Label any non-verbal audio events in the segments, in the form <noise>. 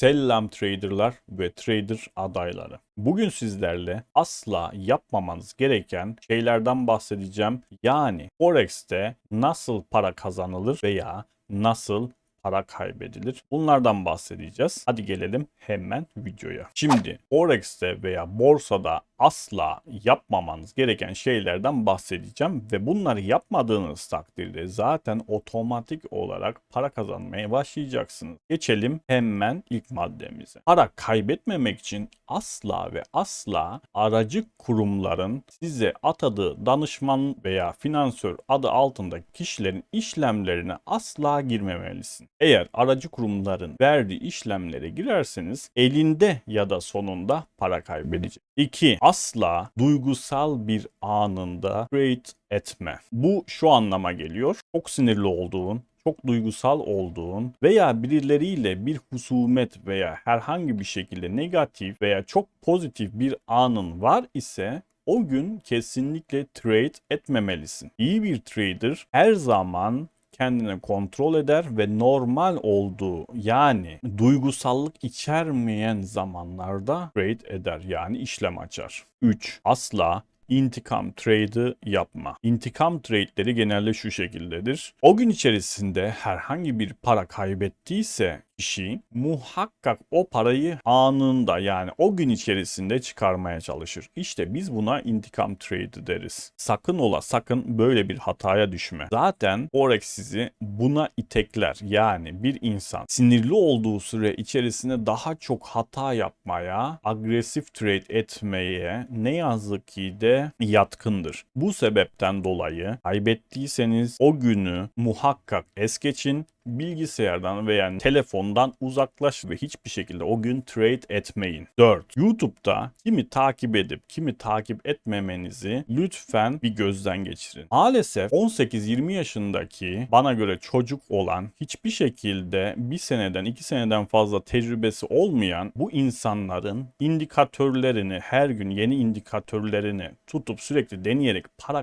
Selam traderlar ve trader adayları. Bugün sizlerle asla yapmamanız gereken şeylerden bahsedeceğim. Yani Forex'te nasıl para kazanılır veya nasıl para kaybedilir. Bunlardan bahsedeceğiz. Hadi gelelim hemen videoya. Şimdi Forex'te veya borsada asla yapmamanız gereken şeylerden bahsedeceğim ve bunları yapmadığınız takdirde zaten otomatik olarak para kazanmaya başlayacaksınız. Geçelim hemen ilk maddemize. Para kaybetmemek için asla ve asla aracı kurumların size atadığı danışman veya finansör adı altındaki kişilerin işlemlerine asla girmemelisin. Eğer aracı kurumların verdiği işlemlere girerseniz elinde ya da sonunda para kaybedecek. 2. Asla duygusal bir anında trade etme. Bu şu anlama geliyor. Çok sinirli olduğun, çok duygusal olduğun veya birileriyle bir husumet veya herhangi bir şekilde negatif veya çok pozitif bir anın var ise o gün kesinlikle trade etmemelisin. İyi bir trader her zaman kendini kontrol eder ve normal olduğu yani duygusallık içermeyen zamanlarda trade eder yani işlem açar. 3. Asla intikam trade'ı yapma. İntikam trade'leri genelde şu şekildedir. O gün içerisinde herhangi bir para kaybettiyse kişi muhakkak o parayı anında yani o gün içerisinde çıkarmaya çalışır. İşte biz buna intikam trade deriz. Sakın ola sakın böyle bir hataya düşme. Zaten Forex sizi buna itekler. Yani bir insan sinirli olduğu süre içerisinde daha çok hata yapmaya, agresif trade etmeye ne yazık ki de yatkındır. Bu sebepten dolayı kaybettiyseniz o günü muhakkak es geçin bilgisayardan veya telefondan uzaklaş ve hiçbir şekilde o gün trade etmeyin. 4. YouTube'da kimi takip edip kimi takip etmemenizi lütfen bir gözden geçirin. Maalesef 18-20 yaşındaki bana göre çocuk olan hiçbir şekilde bir seneden iki seneden fazla tecrübesi olmayan bu insanların indikatörlerini her gün yeni indikatörlerini tutup sürekli deneyerek para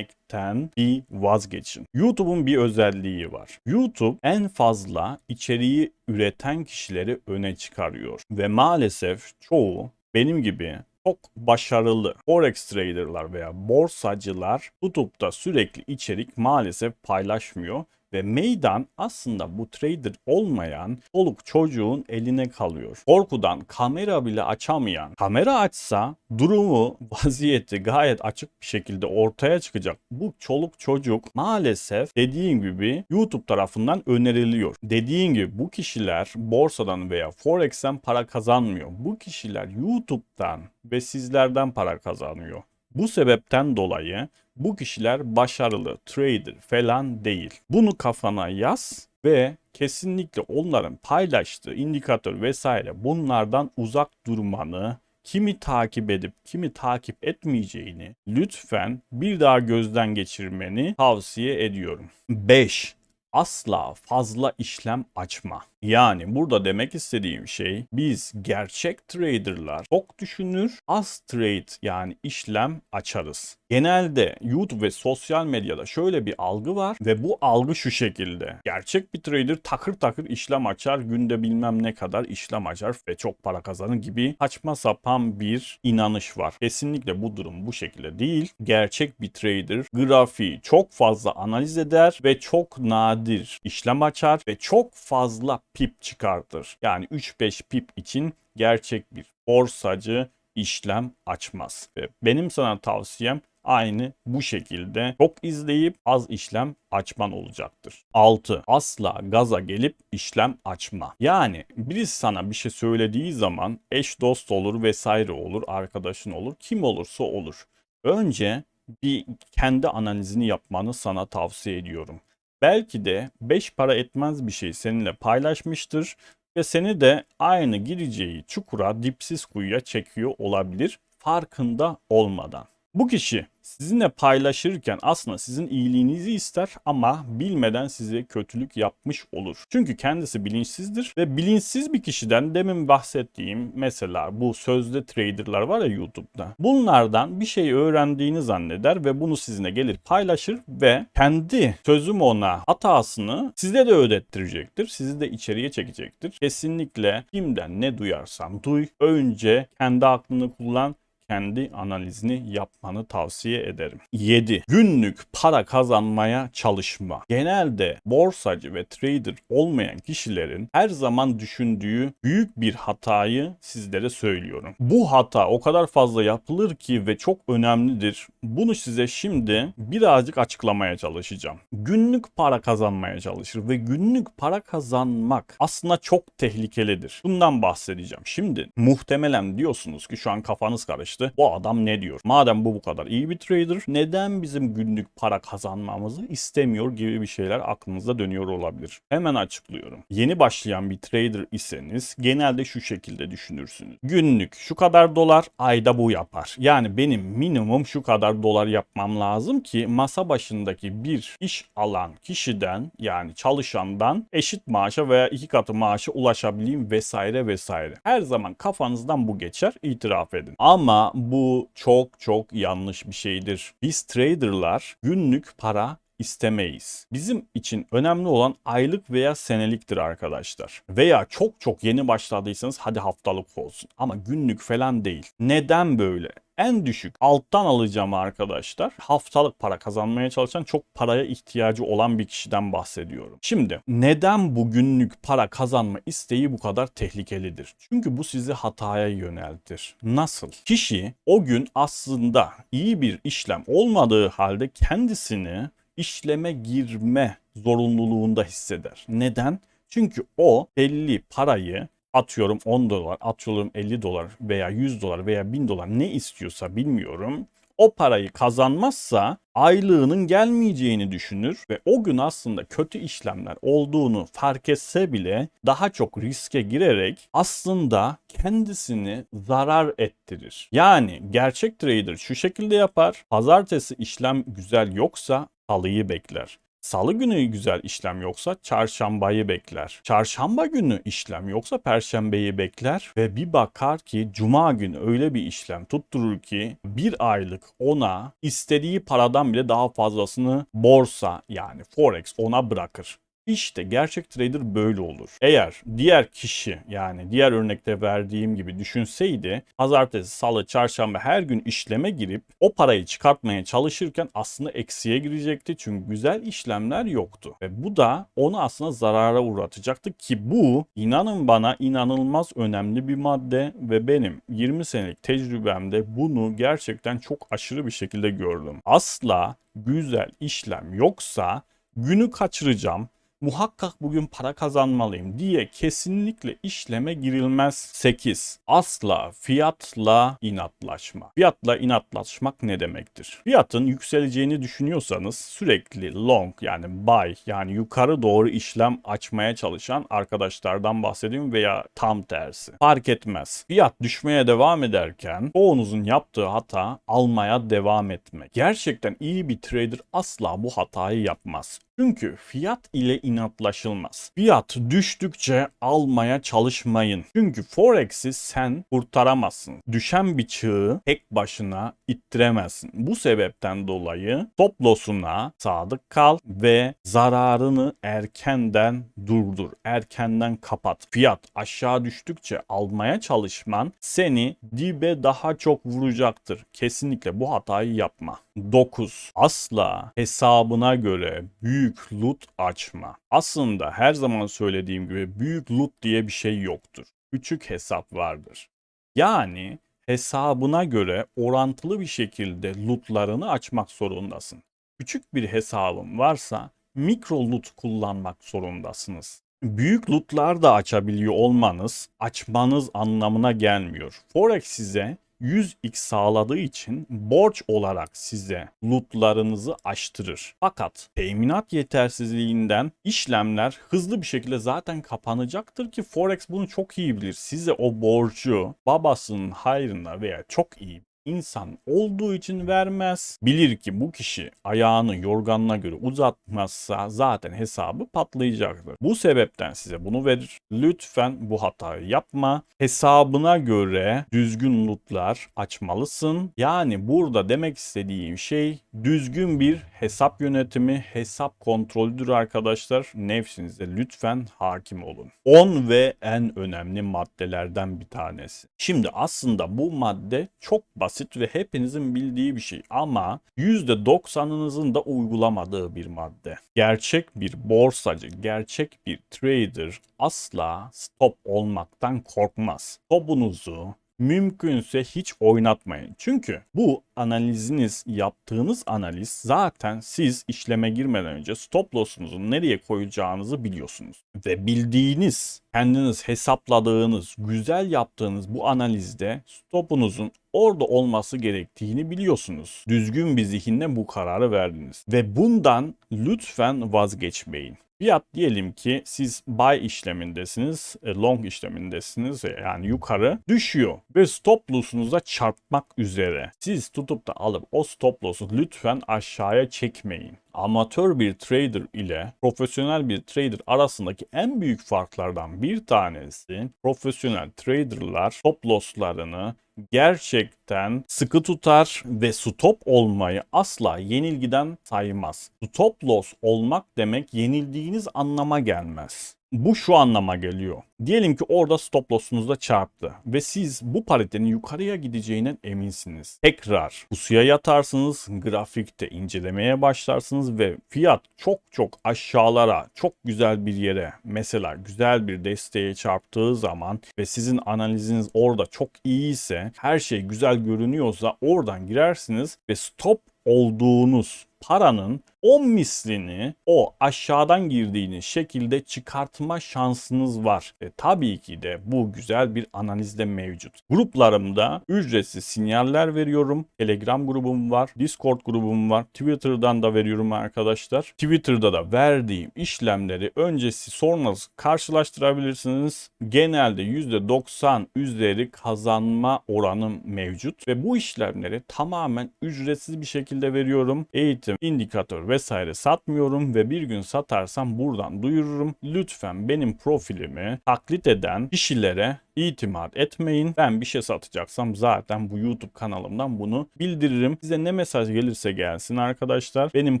kaybetmekten bir vazgeçin. YouTube'un bir özelliği var. YouTube en fazla içeriği üreten kişileri öne çıkarıyor ve maalesef çoğu benim gibi çok başarılı forex traderlar veya borsacılar YouTube'da sürekli içerik maalesef paylaşmıyor ve meydan aslında bu trader olmayan çoluk çocuğun eline kalıyor. Korkudan kamera bile açamayan, kamera açsa durumu, <laughs> vaziyeti gayet açık bir şekilde ortaya çıkacak. Bu çoluk çocuk maalesef dediğim gibi YouTube tarafından öneriliyor. Dediğim gibi bu kişiler borsadan veya Forex'ten para kazanmıyor. Bu kişiler YouTube'dan ve sizlerden para kazanıyor. Bu sebepten dolayı bu kişiler başarılı trader falan değil. Bunu kafana yaz ve kesinlikle onların paylaştığı indikatör vesaire bunlardan uzak durmanı kimi takip edip kimi takip etmeyeceğini lütfen bir daha gözden geçirmeni tavsiye ediyorum. 5 asla fazla işlem açma. Yani burada demek istediğim şey biz gerçek traderlar çok düşünür, az trade yani işlem açarız. Genelde YouTube ve sosyal medyada şöyle bir algı var ve bu algı şu şekilde. Gerçek bir trader takır takır işlem açar, günde bilmem ne kadar işlem açar ve çok para kazanır gibi saçma sapan bir inanış var. Kesinlikle bu durum bu şekilde değil. Gerçek bir trader grafiği çok fazla analiz eder ve çok nadir işlem açar ve çok fazla pip çıkartır. Yani 3-5 pip için gerçek bir borsacı işlem açmaz. Ve benim sana tavsiyem aynı bu şekilde çok izleyip az işlem açman olacaktır. 6. Asla gaza gelip işlem açma. Yani birisi sana bir şey söylediği zaman eş dost olur vesaire olur, arkadaşın olur, kim olursa olur. Önce bir kendi analizini yapmanı sana tavsiye ediyorum. Belki de 5 para etmez bir şey seninle paylaşmıştır ve seni de aynı gireceği çukura dipsiz kuyuya çekiyor olabilir farkında olmadan. Bu kişi sizinle paylaşırken aslında sizin iyiliğinizi ister ama bilmeden size kötülük yapmış olur. Çünkü kendisi bilinçsizdir ve bilinçsiz bir kişiden demin bahsettiğim mesela bu sözde traderlar var ya YouTube'da. Bunlardan bir şey öğrendiğini zanneder ve bunu sizinle gelir paylaşır ve kendi sözüm ona hatasını size de ödettirecektir. Sizi de içeriye çekecektir. Kesinlikle kimden ne duyarsan duy. Önce kendi aklını kullan kendi analizini yapmanı tavsiye ederim. 7. Günlük para kazanmaya çalışma. Genelde borsacı ve trader olmayan kişilerin her zaman düşündüğü büyük bir hatayı sizlere söylüyorum. Bu hata o kadar fazla yapılır ki ve çok önemlidir. Bunu size şimdi birazcık açıklamaya çalışacağım. Günlük para kazanmaya çalışır ve günlük para kazanmak aslında çok tehlikelidir. Bundan bahsedeceğim. Şimdi muhtemelen diyorsunuz ki şu an kafanız karıştı. Bu adam ne diyor? Madem bu bu kadar iyi bir trader neden bizim günlük para kazanmamızı istemiyor gibi bir şeyler aklınızda dönüyor olabilir. Hemen açıklıyorum. Yeni başlayan bir trader iseniz genelde şu şekilde düşünürsünüz. Günlük şu kadar dolar ayda bu yapar. Yani benim minimum şu kadar dolar yapmam lazım ki masa başındaki bir iş alan kişiden yani çalışandan eşit maaşa veya iki katı maaşa ulaşabileyim vesaire vesaire. Her zaman kafanızdan bu geçer itiraf edin. Ama bu çok çok yanlış bir şeydir. Biz traderlar günlük para istemeyiz. Bizim için önemli olan aylık veya seneliktir arkadaşlar. Veya çok çok yeni başladıysanız hadi haftalık olsun ama günlük falan değil. Neden böyle? En düşük alttan alacağım arkadaşlar. Haftalık para kazanmaya çalışan çok paraya ihtiyacı olan bir kişiden bahsediyorum. Şimdi neden bu günlük para kazanma isteği bu kadar tehlikelidir? Çünkü bu sizi hataya yöneltir. Nasıl? Kişi o gün aslında iyi bir işlem olmadığı halde kendisini işleme girme zorunluluğunda hisseder. Neden? Çünkü o belli parayı atıyorum 10 dolar, atıyorum 50 dolar veya 100 dolar veya 1000 dolar ne istiyorsa bilmiyorum. O parayı kazanmazsa aylığının gelmeyeceğini düşünür ve o gün aslında kötü işlemler olduğunu fark etse bile daha çok riske girerek aslında kendisini zarar ettirir. Yani gerçek trader şu şekilde yapar. Pazartesi işlem güzel yoksa salıyı bekler. Salı günü güzel işlem yoksa çarşambayı bekler. Çarşamba günü işlem yoksa perşembeyi bekler ve bir bakar ki cuma günü öyle bir işlem tutturur ki bir aylık ona istediği paradan bile daha fazlasını borsa yani forex ona bırakır. İşte gerçek trader böyle olur. Eğer diğer kişi yani diğer örnekte verdiğim gibi düşünseydi pazartesi, salı, çarşamba her gün işleme girip o parayı çıkartmaya çalışırken aslında eksiye girecekti. Çünkü güzel işlemler yoktu. Ve bu da onu aslında zarara uğratacaktı ki bu inanın bana inanılmaz önemli bir madde ve benim 20 senelik tecrübemde bunu gerçekten çok aşırı bir şekilde gördüm. Asla güzel işlem yoksa günü kaçıracağım muhakkak bugün para kazanmalıyım diye kesinlikle işleme girilmez. 8. Asla fiyatla inatlaşma. Fiyatla inatlaşmak ne demektir? Fiyatın yükseleceğini düşünüyorsanız sürekli long yani buy yani yukarı doğru işlem açmaya çalışan arkadaşlardan bahsediyorum veya tam tersi. Fark etmez. Fiyat düşmeye devam ederken çoğunuzun yaptığı hata almaya devam etmek. Gerçekten iyi bir trader asla bu hatayı yapmaz. Çünkü fiyat ile inatlaşılmaz. Fiyat düştükçe almaya çalışmayın. Çünkü Forex'i sen kurtaramazsın. Düşen bir çığı tek başına ittiremezsin. Bu sebepten dolayı stop loss'una sadık kal ve zararını erkenden durdur. Erkenden kapat. Fiyat aşağı düştükçe almaya çalışman seni dibe daha çok vuracaktır. Kesinlikle bu hatayı yapma. 9. Asla hesabına göre büyük loot açma. Aslında her zaman söylediğim gibi büyük loot diye bir şey yoktur. Küçük hesap vardır. Yani hesabına göre orantılı bir şekilde lootlarını açmak zorundasın. Küçük bir hesabın varsa mikro loot kullanmak zorundasınız. Büyük lootlar da açabiliyor olmanız açmanız anlamına gelmiyor. Forex size 100x sağladığı için borç olarak size lootlarınızı açtırır. Fakat teminat yetersizliğinden işlemler hızlı bir şekilde zaten kapanacaktır ki Forex bunu çok iyi bilir. Size o borcu babasının hayrına veya çok iyi insan olduğu için vermez. Bilir ki bu kişi ayağını yorganına göre uzatmazsa zaten hesabı patlayacaktır. Bu sebepten size bunu verir. Lütfen bu hatayı yapma. Hesabına göre düzgün lootlar açmalısın. Yani burada demek istediğim şey düzgün bir hesap yönetimi, hesap kontrolüdür arkadaşlar. Nefsinize lütfen hakim olun. 10 ve en önemli maddelerden bir tanesi. Şimdi aslında bu madde çok basit ve hepinizin bildiği bir şey ama %90'ınızın da uygulamadığı bir madde. Gerçek bir borsacı, gerçek bir trader asla stop olmaktan korkmaz. Stopunuzu mümkünse hiç oynatmayın. Çünkü bu analiziniz, yaptığınız analiz zaten siz işleme girmeden önce stop loss'unuzu nereye koyacağınızı biliyorsunuz. Ve bildiğiniz, kendiniz hesapladığınız, güzel yaptığınız bu analizde stopunuzun orada olması gerektiğini biliyorsunuz. Düzgün bir zihinle bu kararı verdiniz. Ve bundan lütfen vazgeçmeyin. Fiyat diyelim ki siz buy işlemindesiniz, e, long işlemindesiniz e, yani yukarı düşüyor ve stop loss'unuza çarpmak üzere. Siz tutup da alıp o stop loss'u lütfen aşağıya çekmeyin. Amatör bir trader ile profesyonel bir trader arasındaki en büyük farklardan bir tanesi profesyonel traderlar stop loss'larını gerçekten sıkı tutar ve stop olmayı asla yenilgiden saymaz. Stop loss olmak demek yenildiğiniz anlama gelmez. Bu şu anlama geliyor. Diyelim ki orada stop loss'unuzda çarptı ve siz bu paritenin yukarıya gideceğinden eminsiniz. Tekrar pusuya yatarsınız, grafikte incelemeye başlarsınız ve fiyat çok çok aşağılara, çok güzel bir yere, mesela güzel bir desteğe çarptığı zaman ve sizin analiziniz orada çok iyiyse, her şey güzel görünüyorsa oradan girersiniz ve stop olduğunuz paranın 10 mislini o aşağıdan girdiğiniz şekilde çıkartma şansınız var. E, tabii ki de bu güzel bir analizde mevcut. Gruplarımda ücretsiz sinyaller veriyorum. Telegram grubum var, Discord grubum var, Twitter'dan da veriyorum arkadaşlar. Twitter'da da verdiğim işlemleri öncesi sonrası karşılaştırabilirsiniz. Genelde %90 üzeri kazanma oranım mevcut ve bu işlemleri tamamen ücretsiz bir şekilde veriyorum. Eğitim, indikatör vesaire satmıyorum ve bir gün satarsam buradan duyururum. Lütfen benim profilimi taklit eden kişilere itimat etmeyin. Ben bir şey satacaksam zaten bu YouTube kanalımdan bunu bildiririm. Size ne mesaj gelirse gelsin arkadaşlar. Benim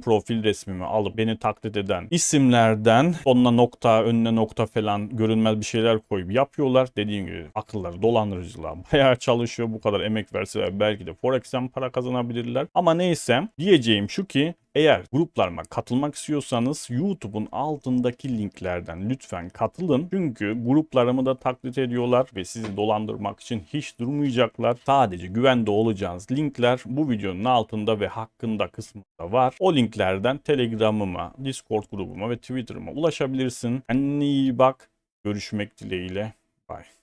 profil resmimi alıp beni taklit eden isimlerden sonuna nokta, önüne nokta falan görünmez bir şeyler koyup yapıyorlar. Dediğim gibi akılları dolandırıcılığa <laughs> bayağı çalışıyor. Bu kadar emek verseler belki de Forex'ten para kazanabilirler. Ama neyse diyeceğim şu ki eğer gruplarıma katılmak istiyorsanız YouTube'un altındaki linklerden lütfen katılın. Çünkü gruplarımı da taklit ediyorlar ve sizi dolandırmak için hiç durmayacaklar. Sadece güvende olacağınız linkler bu videonun altında ve hakkında kısmında var. O linklerden Telegram'ıma, Discord grubuma ve Twitter'ıma ulaşabilirsin. Kendine iyi bak. Görüşmek dileğiyle. Bye.